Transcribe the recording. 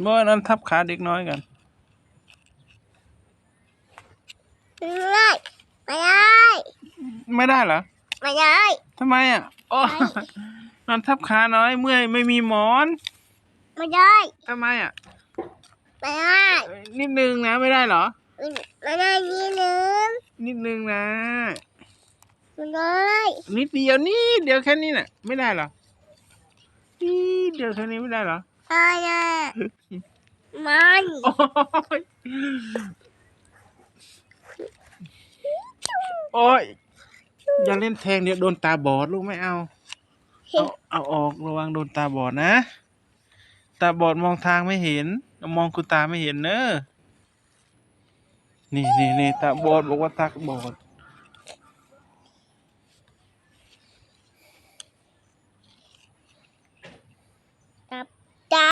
เมื่อนั้นทับขาเด็กน้อยกันไม่ได้ไม่ได้ ไม่ได้เหรอไม่ได้ทำไมอะโอ้ไม่นอนทับขาน้อยเมื่อยไม่มีหมอน ไม่ได้ทำไมอะไม่ได้เอ้ยนิดนึงนะไม่ได้เหรอไม่ได้นี่นึงนิดนึงนะไม่ได้นิดเดียวนิดเดียวแค่นี้น่ะ ไม่ได้เหรอนิดเดียวแค่นี้ไม่ได้เหรอ ไม่ได้มันโอ้ยโอ้ยอย่าเล่นแทงเดี๋ยวโดนตาบอดลูกไม่เอา เอาเอาออกระวังโดนตาบอดนะ ตาบอดมองทางไม่เห็น มองคุณตาไม่เห็นเนอะนี่นี่นี่ตาบอดบอกว่าตาบอด